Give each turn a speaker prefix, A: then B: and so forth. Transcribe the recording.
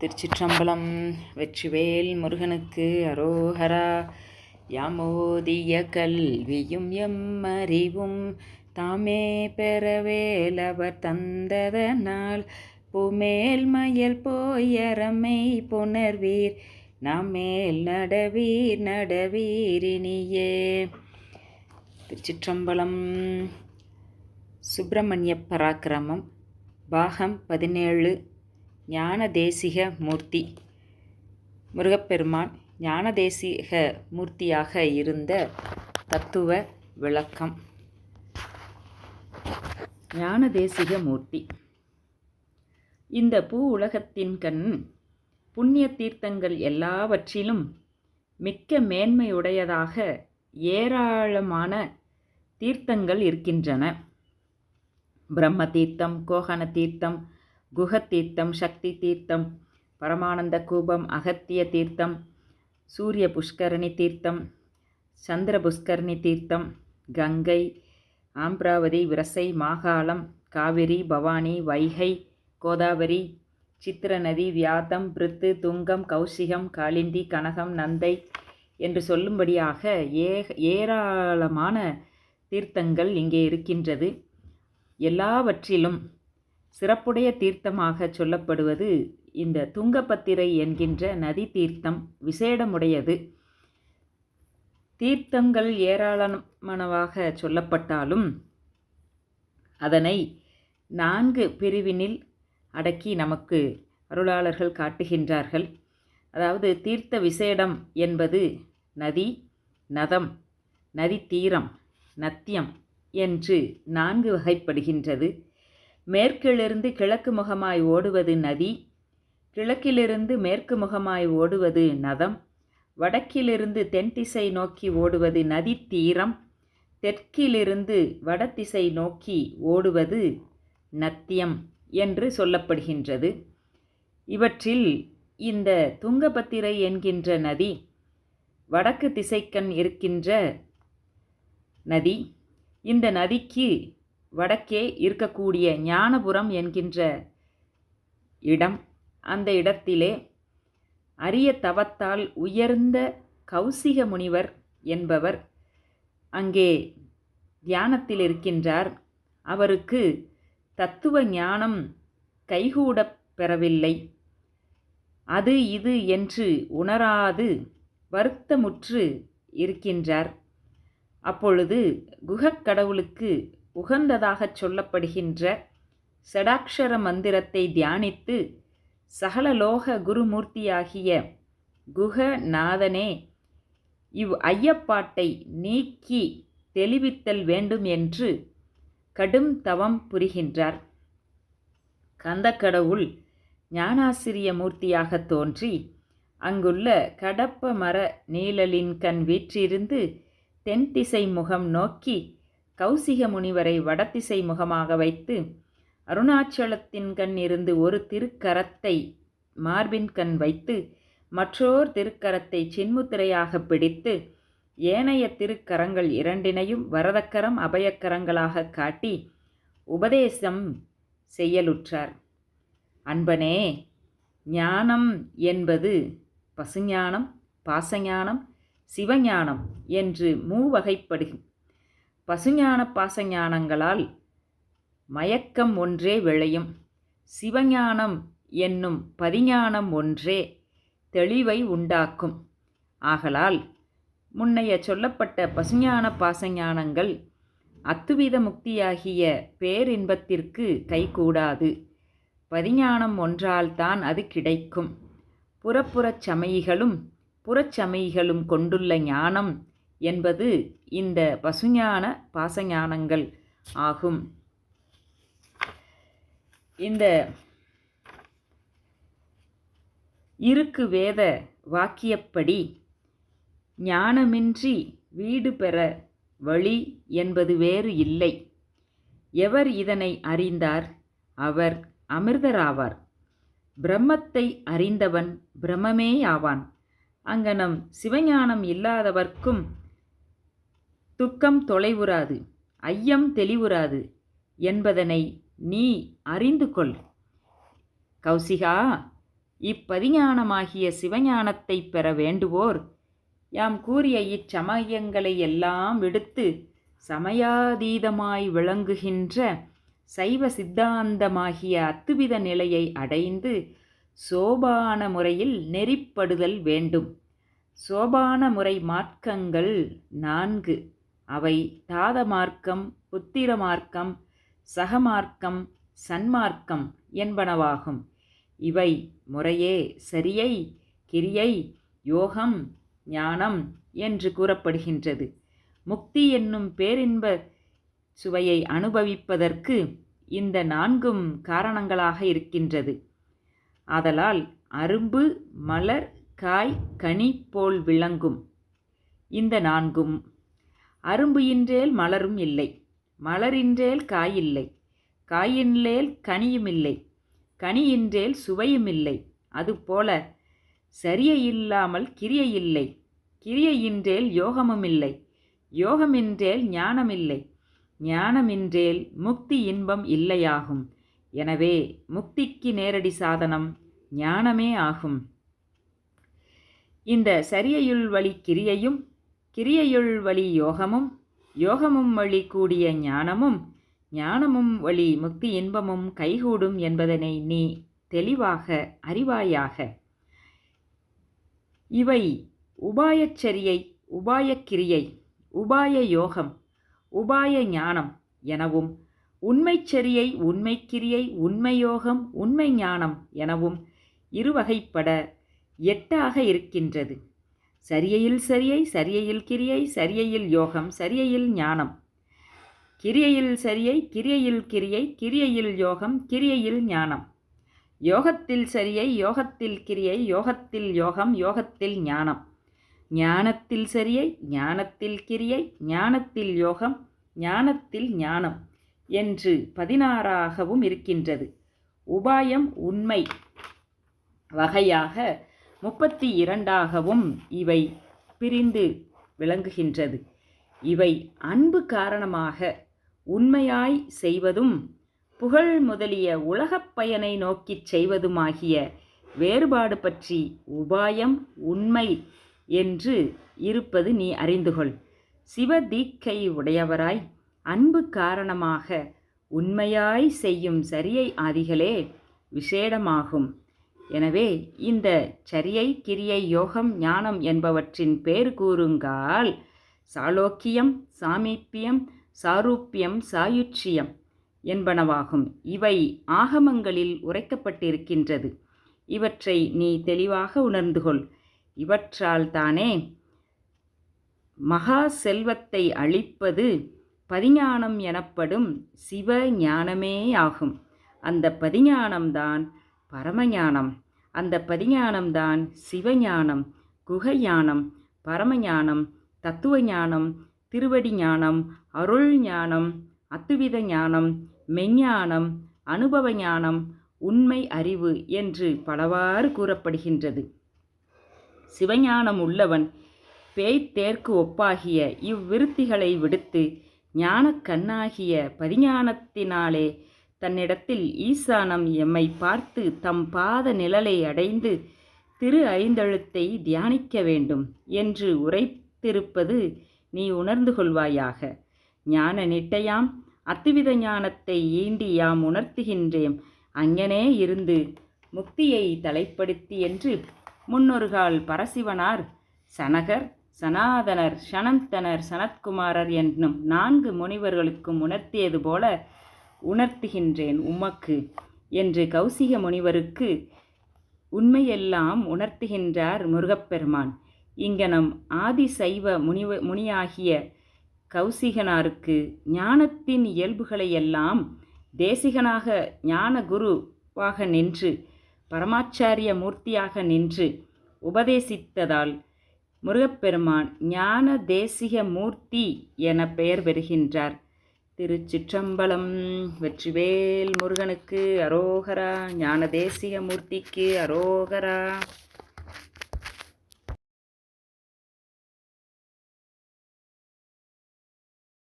A: திருச்சிற்றம்பலம் வெற்றிவேல் முருகனுக்கு அரோஹரா. யாமோதிய கல்வியும் எம்மறிவும் தாமே பெறவேலவர் தந்ததனால். புமேல் மயல் போயரமை புணர்வீர் நாமேல் நடவீர் நடவீரினியே திருச்சிற்றம்பலம் சுப்பிரமணிய பராக்கிரமம் பாகம் பதினேழு. ஞான தேசிக மூர்த்தி முருகப்பெருமான் ஞான தேசிக மூர்த்தியாக இருந்த தத்துவ விளக்கம். ஞான தேசிக மூர்த்தி இந்த பூ உலகத்தின் கண் புண்ணிய தீர்த்தங்கள் எல்லாவற்றிலும் மிக்க மேன்மையுடையதாக ஏராளமான தீர்த்தங்கள் இருக்கின்றன. பிரம்ம தீர்த்தம் கோகன தீர்த்தம் குகத்தீர்த்தம் தீர்த்தம் சக்தி தீர்த்தம் பரமானந்த கூபம் அகத்திய தீர்த்தம் சூரிய புஷ்கரணி தீர்த்தம் சந்திர புஷ்கரணி தீர்த்தம் கங்கை ஆம்ராவதி விரசை மாகாளம் காவிரி பவானி வைகை கோதாவரி சித்திரநதி வியாதம் பிரித்து துங்கம் கௌசிகம் காளிந்தி கனகம் நந்தை என்று சொல்லும்படியாக ஏ ஏராளமான தீர்த்தங்கள் இங்கே இருக்கின்றது. எல்லாவற்றிலும் சிறப்புடைய தீர்த்தமாக சொல்லப்படுவது இந்த துங்கபத்திரை என்கின்ற நதி தீர்த்தம் விசேடமுடையது. தீர்த்தங்கள் ஏராளமானவாக சொல்லப்பட்டாலும் அதனை நான்கு பிரிவினில் அடக்கி நமக்கு அருளாளர்கள் காட்டுகின்றார்கள். அதாவது தீர்த்த விசேடம் என்பது நதி நதம் நதி தீரம் நத்தியம் என்று நான்கு வகைப்படுகின்றது. மேற்கிலிருந்து கிழக்கு முகமாய் ஓடுவது நதி கிழக்கிலிருந்து மேற்கு முகமாய் ஓடுவது நதம் வடக்கிலிருந்து தென் திசை நோக்கி ஓடுவது நதி தீரம் தெற்கிலிருந்து வடதிசை நோக்கி ஓடுவது நத்தியம் என்று சொல்லப்படுகின்றது. இவற்றில் இந்த துங்கபத்திரை என்கின்ற நதி வடக்கு திசைக்கண் இருக்கின்ற நதி இந்த நதிக்கு வடக்கே இருக்கக்கூடிய ஞானபுரம் என்கின்ற இடம். அந்த இடத்திலே அரிய தவத்தால் உயர்ந்த கௌசிக முனிவர் என்பவர் அங்கே தியானத்தில் இருக்கின்றார் அவருக்கு தத்துவ ஞானம் கைகூடப் பெறவில்லை. அது இது என்று உணராது வருத்தமுற்று இருக்கின்றார். அப்பொழுது குகக்கடவுளுக்கு உகந்ததாகச் சொல்லப்படுகின்ற சடாட்சர மந்திரத்தை தியானித்து சகலலோக குருமூர்த்தியாகிய குகநாதனே இவ் ஐயப்பாட்டை நீக்கி தெளிவித்தல் வேண்டும் என்று கடும் தவம் புரிகின்றார். கந்தக்கடவுள் ஞானாசிரிய மூர்த்தியாக தோன்றி அங்குள்ள கடப்ப மர நீழலின் கண் வீற்றிருந்து தென் திசை முகம் நோக்கி கௌசிக முனிவரை வடதிசை முகமாக வைத்து அருணாச்சலத்தின் கண் இருந்து ஒரு திருக்கரத்தை மார்பின் கண் வைத்து மற்றோர் திருக்கரத்தை சின்முத்திரையாக பிடித்து ஏனைய திருக்கரங்கள் இரண்டினையும் வரதக்கரம் அபயக்கரங்களாக காட்டி உபதேசம் செய்யலுற்றார். அன்பனே ஞானம் என்பது பசுஞானம் பாசஞானம் சிவஞானம் என்று மூவகைப்படும் பசுஞான பாசஞானங்களால் மயக்கம் ஒன்றே விளையும். சிவஞானம் என்னும் பதிஞானம் ஒன்றே தெளிவை உண்டாக்கும். ஆகலால் முன்னைய சொல்லப்பட்ட பசுஞான பாசஞானங்கள் அத்துவித முக்தியாகிய பேரின்பத்திற்கு கைகூடாது. பதிஞானம் ஒன்றால்தான் அது கிடைக்கும். புறப்புறச் சமயிகளும் புறச்சமயிகளும் கொண்டுள்ள ஞானம் என்பது இந்த பசுஞான பாசஞானங்கள் ஆகும். இந்த இருக்கு வேத வாக்கியப்படி ஞானமின்றி வீடு பெற வழி என்பது வேறு இல்லை. எவர் இதனை அறிந்தார்? அவர் அமிர்தராவார். பிரம்மத்தை அறிந்தவன் பிரம்மமே ஆவான் அங்கனம் சிவஞானம் இல்லாதவர்க்கும் துக்கம் தொலைவுறாது ஐயம் தெளிவுறாது என்பதனை நீ அறிந்து கொள். கௌசிகா இப்பதிஞானமாகிய சிவஞானத்தை பெற வேண்டுவோர் யாம் கூறிய இச்சமயங்களை எல்லாம் விடுத்து சமயாதீதமாய் விளங்குகின்ற சைவ சித்தாந்தமாகிய அத்துவித நிலையை அடைந்து சோபான முறையில் நெறிப்படுதல் வேண்டும். சோபான முறை மார்க்கங்கள் நான்கு. அவை தாத மார்க்கம் புத்திர மார்க்கம் சகமார்க்கம் சன்மார்க்கம் என்பனவாகும். இவை முறையே சரியை கிரியை யோகம் ஞானம் என்று கூறப்படுகின்றது. முக்தி என்னும் பேரின்ப சுவையை அனுபவிப்பதற்கு இந்த நான்கும் காரணங்களாக இருக்கின்றது. ஆதலால் அரும்பு மலர் காய் கனி போல் விளங்கும். இந்த நான்கும் அரும்பு இன்றேல் மலரும் இல்லை. மலரின்றேல் காயில்லை. காயின்றேல் கனியுமில்லை. கனியின்றேல் சுவையும் இல்லை அதுபோல சரியை இல்லாமல் கிரியை இல்லை கிரியையின்றேல் யோகமும் இல்லை யோகமின்றேல் ஞானமில்லை. ஞானமின்றேல் முக்தி இன்பம் இல்லையாகும். எனவே முக்திக்கு நேரடி சாதனம் ஞானமே ஆகும். இந்த சரியையுள் வழி கிரியையும் கிரியையுள் வழி யோகமும் யோகமும் வழி கூடிய ஞானமும் ஞானமும் வழி முக்தி இன்பமும் கைகூடும் என்பதனை நீ தெளிவாக அறிவாயாக. இவை உபாயச்சரியை உபாயக்கிரியை உபாய யோகம் உபாய ஞானம் எனவும் உண்மைச்சரியை உண்மைக்கிரியை உண்மையோகம் உண்மை ஞானம் எனவும் இருவகைப்பட எட்டாக இருக்கின்றது. சரியையில் சரியை சரியையில் கிரியை சரியையில் யோகம் சரியையில் ஞானம். கிரியையில் சரியை கிரியையில் கிரியை கிரியையில் யோகம் கிரியையில் ஞானம். யோகத்தில் சரியை யோகத்தில் கிரியை யோகத்தில் யோகம் யோகத்தில் ஞானம். ஞானத்தில் சரியை ஞானத்தில் கிரியை ஞானத்தில் யோகம் ஞானத்தில் ஞானம் என்று பதினாறாகவும் இருக்கின்றது. உபாயம் உண்மை. வகையாக முப்பத்தி இரண்டாகவும் இவை பிரிந்து விளங்குகின்றது. இவை அன்பு காரணமாக உண்மையாய் செய்வதும் புகழ் முதலிய உலகப் பயனை நோக்கிச் செய்வதுமாகிய வேறுபாடு பற்றி உபாயம் உண்மை என்று இருப்பது நீ அறிந்துகொள். சிவதீக்கை உடையவராய் அன்பு காரணமாக உண்மையாய் செய்யும் சரியை ஆதிகளே விசேடமாகும். எனவே இந்த சரியை கிரியை யோகம் ஞானம் என்பவற்றின் பேர் கூறுங்கால் சாலோக்கியம் சாமீப்பியம் சாரூப்பியம் சாயுச்சியம் என்பனவாகும். இவை ஆகமங்களில் உரைக்கப்பட்டிருக்கின்றது. இவற்றை நீ தெளிவாக உணர்ந்து கொள் இவற்றால் தானே மகா செல்வத்தை அளிப்பது பதிஞானம் எனப்படும் சிவ ஞானமே ஆகும். அந்த பதிஞானம்தான் பரமஞானம். அந்த பதிஞானம்தான் சிவஞானம் குகஞானம் பரமஞானம் தத்துவ ஞானம் திருவடி ஞானம் அருள் ஞானம் அத்துவித ஞானம் மெஞ்ஞானம் அனுபவ ஞானம் உண்மை அறிவு என்று பலவாறு கூறப்படுகின்றது. சிவஞானம் உள்ளவன் பேய்த்தேர்க்கு ஒப்பாகிய இவ்விருத்திகளை விடுத்து ஞானக் கண்ணாகிய பதிஞானத்தினாலே தன்னிடத்தில் ஈசானம் எம்மை பார்த்து தம் பாத நிழலை அடைந்து திரு ஐந்தெழுத்தை தியானிக்க வேண்டும் என்று உரைத்திருப்பது நீ உணர்ந்து கொள்வாயாக. ஞான நிட்டையாம் அத்துவித ஞானத்தை ஈண்டி யாம் உணர்த்துகின்றேன் அங்கனே இருந்து முக்தியை தலைப்படுத்தி என்று முன்னொருகால் பரசிவனார் சனகர் சனாதனர் சனந்தனர் சனத்குமாரர் என்னும் நான்கு முனிவர்களுக்கும் உணர்த்தியது போல உணர்த்துகின்றேன் உமக்கு என்று கௌசிக முனிவருக்கு உண்மையெல்லாம் உணர்த்துகின்றார் முருகப்பெருமான். இங்கனம் ஆதி சைவ முனிவ முனியாகிய கௌசிகனாருக்கு ஞானத்தின் இயல்புகளையெல்லாம் தேசிகனாக ஞான குருவாக நின்று பரமாச்சாரிய மூர்த்தியாக நின்று உபதேசித்ததால் முருகப்பெருமான் ஞான தேசிக மூர்த்தி என பெயர் பெறுகின்றார். திருச்சிற்றம்பலம். வெற்றிவேல் முருகனுக்கு அரோகரா ஞானதேசிக மூர்த்திக்கு அரோகரா.